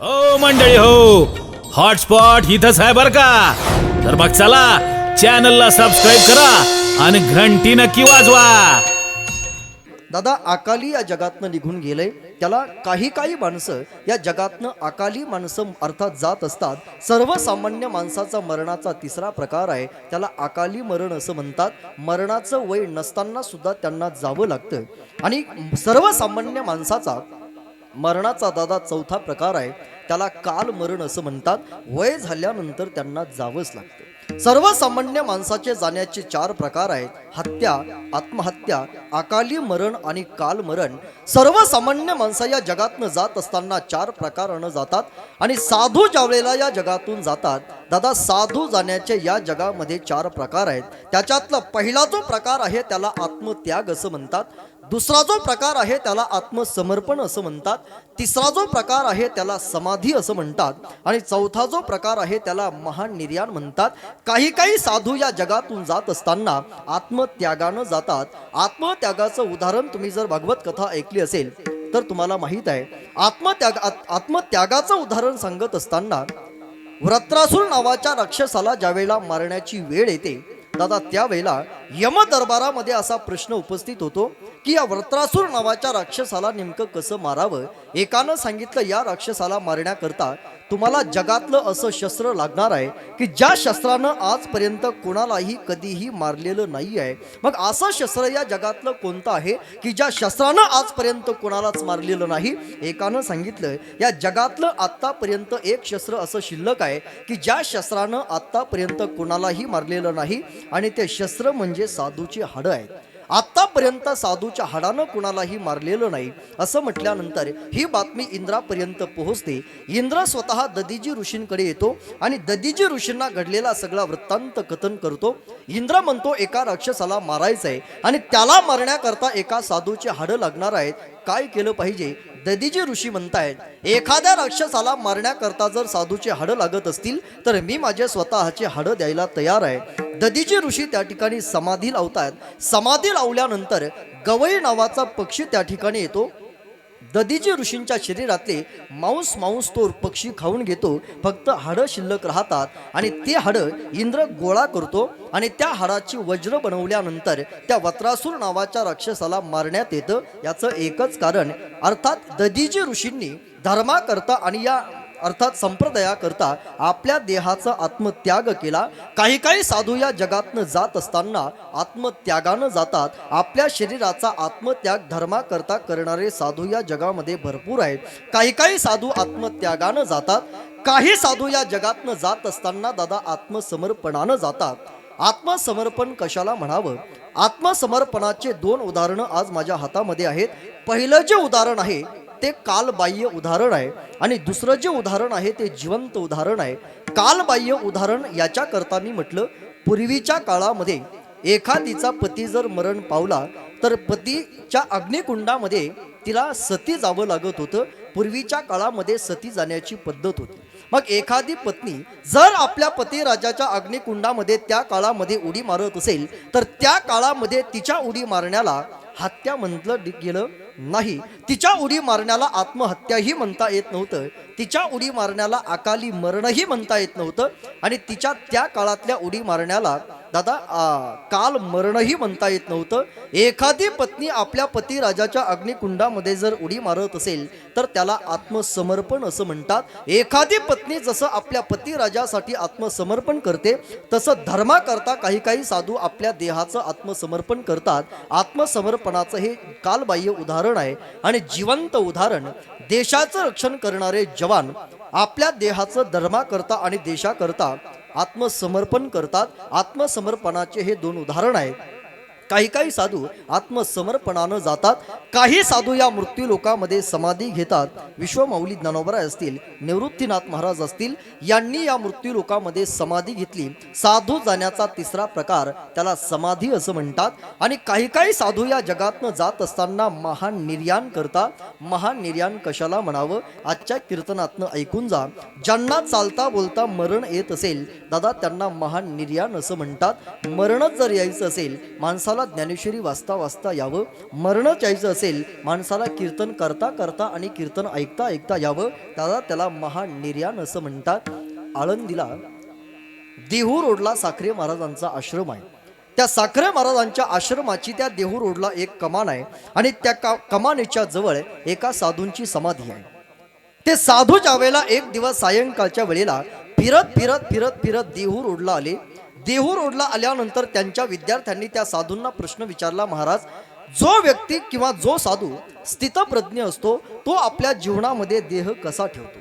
हो मंडळी हो. हॉटस्पॉट इथंच आहे बर का? तर मग चला चॅनलला सबस्क्राईब करा आणि घंटी नक्की वाजवा. दादा अकाली या जगातनं निघून गेले त्याला काही काही माणसं या जगातनं अकाली माणसं अर्थात जात असतात. सर्वसामान्य माणसाचा मरणाचा तिसरा प्रकार आहे. त्याला अकाली मरण असं म्हणतात. मरणाचं वय नसताना सुद्धा त्यांना जावं लागतं. आणि सर्वसामान्य माणसाचा मरणाचा दादा चौथा प्रकार आहे. त्याला काल मरण असं म्हणतात. वय झाल्यानंतर त्यांना जावंच लागतं. सर्वसामान्य माणसाचे जाण्याचे चार प्रकार आहेत. हत्या आत्महत्या अकाली मरण आणि काल मरण. सर्वसामान्य माणसं या जगातनं जात असताना चार प्रकारानं जातात आणि साधू ज्यावेळेला या जगातून जातात. दादा साधू जाण्याचे या जगामध्ये चार प्रकार आहेत. त्याच्यातला पहिला जो प्रकार आहे त्याला आत्मत्याग असं म्हणतात. दुसरा जो प्रकार आहे त्याला आत्मसमर्पण असं म्हणतात. तिसरा जो प्रकार आहे त्याला समाधी असं म्हणतात. आणि चौथा जो प्रकार आहे त्याला महान निर्याण म्हणतात. काही काही साधू या जगातून जात असताना आत्मत्यागानं जातात. आत्मत्यागाचं उदाहरण तुम्ही जर भागवत कथा ऐकली असेल तर तुम्हाला माहीत आहे. आत्मत्याग आत- आत्मत्यागाचं उदाहरण सांगत असताना व्रत्रासूर नावाच्या राक्षसाला ज्यावेळेला मारण्याची वेळ येते दादा त्यावेळेला यम दरबारामध्ये असा प्रश्न उपस्थित होतो की या व्रत्रासूर नावाच्या राक्षसाला नेमकं कसं मारावं? एकानं सांगितलं या राक्षसाला मारण्याकरता तुम्हाला जगातलं असं शस्त्र लागणार आहे की ज्या शस्त्रानं आजपर्यंत कोणालाही कधीही मारलेलं नाही आहे. मग असं शस्त्र या जगातलं कोणतं आहे की ज्या शस्त्रानं आजपर्यंत कोणालाच मारलेलं नाही? एकानं सांगितलं या जगातलं आत्तापर्यंत एक शस्त्र असं शिल्लक आहे की ज्या शस्त्रानं आत्तापर्यंत कोणालाही मारलेलं नाही आणि ते शस्त्र म्हणजे साधूची हाडं आहेत. आत्तापर्यंत साधूच्या हाडानं कुणालाही मारलेलं नाही. असं म्हटल्यानंतर ही बातमी इंद्रापर्यंत पोहोचते. इंद्र स्वतः ददीजी ऋषींकडे येतो आणि ददीजी ऋषींना घडलेला सगळा वृत्तांत कथन करतो. इंद्र म्हणतो एका राक्षसाला मारायचं आहे आणि त्याला मारण्याकरता एका साधूची हाडं लागणार आहेत. काय केलं पाहिजे? दधीजी ऋषी म्हणतायत एखाद्या राक्षसाला मारण्याकरता जर साधूचे हाडं लागत असतील तर मी माझे स्वतःचे हाडं द्यायला तयार आहे. दधीजी ऋषी त्या ठिकाणी समाधी लावतात समाधी लावल्यानंतर गवई नावाचा पक्षी त्या ठिकाणी येतो. ददीजी ऋषींच्या शरीरातले मांस मांस तोर पक्षी खाऊन घेतो फक्त हाडं शिल्लक राहतात आणि ते हाडं इंद्र गोळा करतो आणि त्या हाडाची वज्र बनवल्यानंतर त्या वत्रासूर नावाच्या राक्षसाला मारण्यात येतं. याचं एकच कारण अर्थात ददीजी ऋषींनी धर्माकरता आणि या अर्थात संप्रदायाकरता आपल्या देहाचा आत्मत्याग केला. काही काही साधू या जगातनं जात असताना आत्मत्यागानं जातात. आपल्या शरीराचा आत्मत्याग धर्माकरता करणारे साधू या जगामध्ये भरपूर आहेत. काही काही साधू आत्मत्यागानं जातात. काही साधू या जगातनं जात असताना दादा आत्मसमर्पणानं जातात. आत्मसमर्पण कशाला म्हणावं? आत्मसमर्पणाचे दोन उदाहरणं आज माझ्या हातामध्ये आहेत. पहिलं जे उदाहरण आहे ते कालबाह्य उदाहरण आहे आणि दुसरं जे उदाहरण आहे ते जिवंत उदाहरण आहे. कालबाह्य उदाहरण याच्याकरता मी म्हटलं पूर्वीच्या काळामध्ये एखादीचा पती जर मरण पावला तर पतीच्या अग्निकुंडामध्ये तिला सती जावं लागत होतं. पूर्वीच्या काळामध्ये सती जाण्याची पद्धत होती. मग एखादी पत्नी जर आपल्या पती राजाच्या अग्निकुंडामध्ये त्या काळामध्ये उडी मारत असेल तर त्या काळामध्ये तिच्या उडी मारण्याला हत्या म्हटलं गेलं नाही. तिच्या उडी मारण्याला आत्महत्याही म्हणता येत नव्हतं. तिच्या उडी मारण्याला अकाली मरणही म्हणता येत नव्हतं. आणि तिच्या त्या काळातल्या उडी मारण्याला दादा आ, काल मरणही म्हणता येत नव्हतं. एखादी पत्नी आपल्या पती राजाच्या अग्निकुंडामध्ये जर उडी मारत असेल तर त्याला आत्मसमर्पण असं म्हणतात. एखादी पत्नी जसं आपल्या पती राजासाठी आत्मसमर्पण करते तसं धर्माकरता काही काही साधू आपल्या देहाचं आत्मसमर्पण करतात. आत्मसमर्पणाचं हे कालबाह्य उदाहरण आहे. आणि जिवंत उदाहरण देशाचं रक्षण करणारे जवान आपल्या देहाचं धर्माकरता आणि देशाकरता आत्मसमर्पण करतात. आत्मसमर्पणाचे हे दोन उदाहरण आहेत. काही काही साधू आत्मसमर्पणानं जातात. काही साधू या मृत्यू लोकामध्ये समाधी घेतात. विश्वमाऊली ज्ञानोबराय असतील निवृत्तीनाथ महाराज असतील यांनी या मृत्यू लोकामध्ये समाधी घेतली. साधू जाण्याचा तिसरा प्रकार त्याला समाधी असं म्हणतात. आणि काही काही साधू या जगातनं जात असताना महान निर्याण करतात. महान निर्याण कशाला म्हणावं? आजच्या कीर्तनातनं ऐकून जा. ज्यांना चालता बोलता मरण येत असेल दादा त्यांना महान निर्याण असं म्हणतात. मरणच जर यायचं असेल माणसाला माणसाला ज्ञानेश्वरी वाचता वाचता यावं मरणच यायचं असेल माणसाला कीर्तन करता करता आणि कीर्तन ऐकता ऐकता यावं त्याला त्याला महानिर्याण असं म्हणतात. आळंदीला देहू रोडला साखरे महाराजांचा आश्रम आहे. त्या साखरे महाराजांच्या आश्रमाची त्या देहू रोडला एक कमान आहे आणि त्या का कमानीच्या जवळ एका साधूंची समाधी आहे. ते साधू ज्यावेळेला एक दिवस सायंकाळच्या वेळेला फिरत फिरत फिरत फिरत देहू रोडला आले देहू रोडला आल्यानंतर त्यांच्या विद्यार्थ्यांनी त्या साधूंना प्रश्न विचारला महाराज जो व्यक्ती किंवा जो साधू स्थितप्रज्ञ असतो तो आपल्या जीवनामध्ये देह कसा ठेवतो?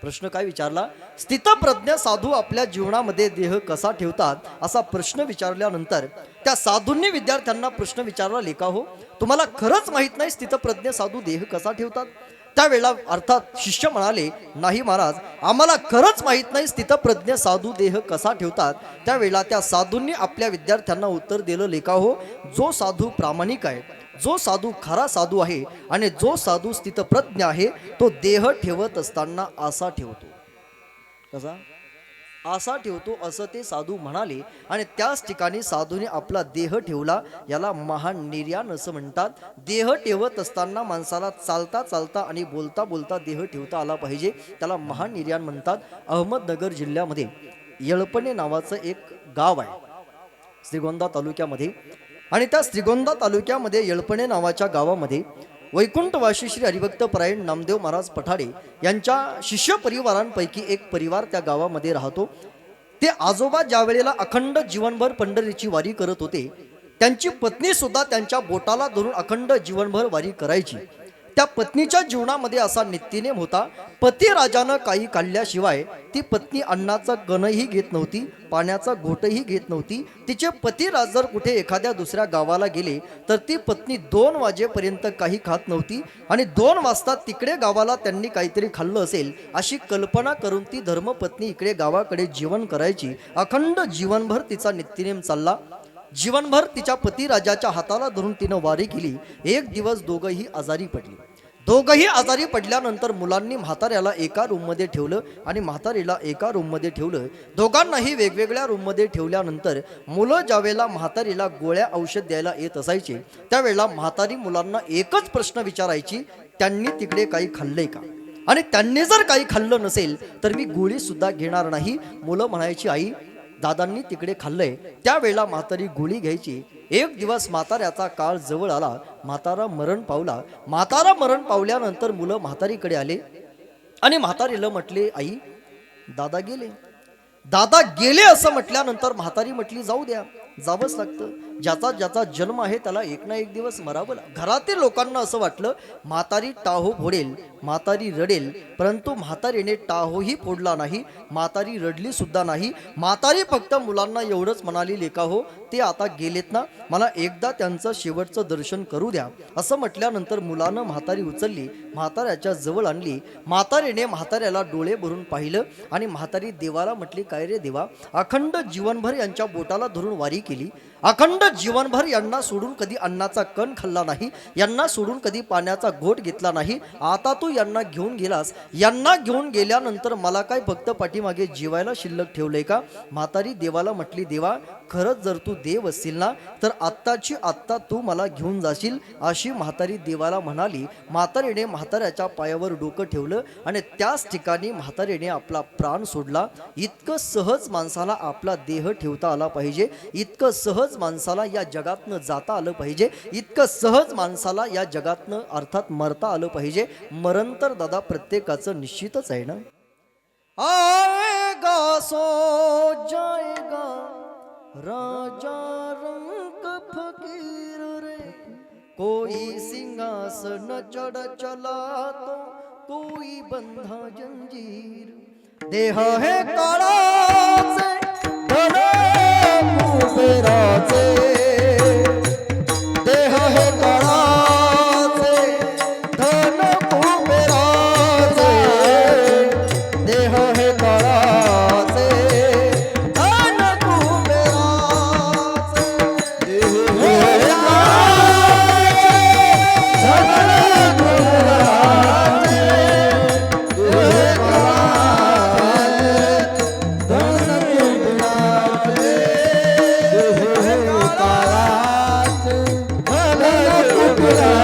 प्रश्न काय विचारला? स्थितप्रज्ञ साधू आपल्या जीवनामध्ये देह कसा ठेवतात? असा प्रश्न विचारल्यानंतर त्या साधूंनी विद्यार्थ्यांना प्रश्न विचारला लेखा हो तुम्हाला खरंच माहीत नाही स्थितप्रज्ञ साधू देह कसा ठेवतात? त्यावेळेला अर्थात शिष्य म्हणाले नाही महाराज आम्हाला खरंच माहीत नाही स्थितप्रज्ञ साधू देह कसा ठेवतात. त्यावेळेला त्या साधूंनी आपल्या विद्यार्थ्यांना उत्तर दिलं लेखा हो जो साधू प्रामाणिक आहे जो साधू खरा साधू आहे आणि जो साधू स्थितप्रज्ञ आहे तो देह ठेवत असताना आसा ठेवतो. कसा? आसा ठेवतो असं ते साधू म्हणाले आणि त्याच ठिकाणी साधूने आपला देह ठेवला. याला महान निर्याण असं म्हणतात. देह ठेवत असताना माणसाला चालता चालता आणि बोलता बोलता देह ठेवता आला पाहिजे. त्याला महान निर्याण म्हणतात अहमदनगर जिल्ह्यामध्ये. येळपणे नावाचं एक गाव आहे. श्रीगोंदा तालुक्यामध्ये. आणि त्या श्रीगोंदा तालुक्यामध्ये येळपणे नावाच्या गावामध्ये वैकुंठवासी श्री हरिभक्त परायण नामदेव महाराज पठाडे यांच्या शिष्य परिवारांपैकी एक परिवार त्या गावामध्ये राहतो. ते आजोबा ज्या वेळेला अखंड जीवनभर पंढरीची वारी करत होते त्यांची पत्नी सुद्धा त्यांच्या बोटाला धरून अखंड जीवनभर वारी करायची. त्या पत्नीच्या जीवनामध्ये असा नित्यनेम होता. पती राजानं काही काढल्याशिवाय ती पत्नी अन्नाचा गणही घेत नव्हती पाण्याचा घोटही घेत नव्हती. तिचे पती राज जर कुठे एखाद्या दुसऱ्या गावाला गेले तर ती पत्नी दोन वाजेपर्यंत काही खात नव्हती आणि दोन वाजता तिकडे गावाला त्यांनी काहीतरी खाल्लं असेल अशी कल्पना करून ती धर्मपत्नी इकडे गावाकडे जीवन करायची. अखंड जीवनभर तिचा नित्यनेम चालला. जीवनभर तिच्या पतिराजाच्या हाताला धरून तिनं वारी केली. एक दिवस दोघंही आजारी पडली. दोघंही आजारी पडल्यानंतर मुलांनी म्हाताऱ्याला एका रूममध्ये ठेवलं आणि म्हातारीला एका रूममध्ये ठेवलं. दोघांनाही वेगवेगळ्या रूममध्ये ठेवल्यानंतर मुलं ज्यावेळेला म्हातारीला गोळ्या औषध द्यायला येत असायचे त्यावेळेला म्हातारी मुलांना एकच प्रश्न विचारायची त्यांनी तिकडे काही खाल्लंय का? आणि त्यांनी जर काही खाल्लं नसेल तर मी गोळीसुद्धा घेणार नाही. मुलं म्हणायची आई दादांनी तिकडे खाल्लंय. त्यावेळेला म्हातारी गोळी घ्यायची. एक दिवस म्हाताऱ्याचा काळ जवळ आला. म्हातारा मरण पावला. म्हातारा मरण पावल्यानंतर मुलं म्हातारीकडे आले. आणि म्हातारीला म्हटले आई दादा गेले. दादा गेले असं म्हटल्यानंतर म्हातारी म्हटली जाऊ द्या. जावंच लागतं. ज्याचा ज्याचा जन्म आहे त्याला एक ना एक दिवस मरावं लाग- घरातील लोकांना असं वाटलं म्हातारी टाहो फोडेल म्हातारी रडेल परंतु म्हातारीने टाहोही फोडला नाही म्हातारी रडली सुद्धा नाही म्हातारी फक्त मुलांना एवढंच म्हणाली लेखा हो ते आता गेलेत ना मला एकदा त्यांचं शेवटचं दर्शन करू द्या. असं म्हटल्यानंतर मुलानं म्हातारी उचलली म्हाताऱ्याच्या जवळ आणली. म्हातारीने म्हाताऱ्याला डोळे भरून पाहिलं आणि म्हातारी देवाला म्हटली काय रे देवा अखंड जीवनभर यांच्या बोटाला धरून वारी केली. अखंड जीवनभर यांना सोडून कधी अन्नाचा कण खाल्ला नाही यांना सोडून कधी पाण्याचा घोट घेतला नाही. आता तू यांना घेऊन गेलास. यांना घेऊन गेल्यानंतर मला काय फक्त पाठीमागे जीवायला शिल्लक ठेवलंय का? म्हातारी देवाला म्हटली देवा खरंच जर तू देव असशील ना तर आत्ताची आत्ता तू मला घेऊन जाशील अशी म्हातारी देवाला म्हणाली. म्हातारीने म्हाताऱ्याच्या पायावर डोकं ठेवलं आणि त्याच ठिकाणी म्हातारीने आपला प्राण सोडला. इतकं सहज माणसाला आपला देह ठेवता आला पाहिजे. इतकं सहज माणसाला या जगातनं जाता आलं पाहिजे. इतकं सहज माणसाला या जगातनं अर्थात मरता आलं पाहिजे. मरण तर दादा प्रत्येकाचं निश्चितच आहे ना? आएगा सो जाएगा राजा रंग फकीर रे। कोई सिंहासन चढ़ चला तो कोई बंधा जंजीर। देह है काला धन कुबेराचे রে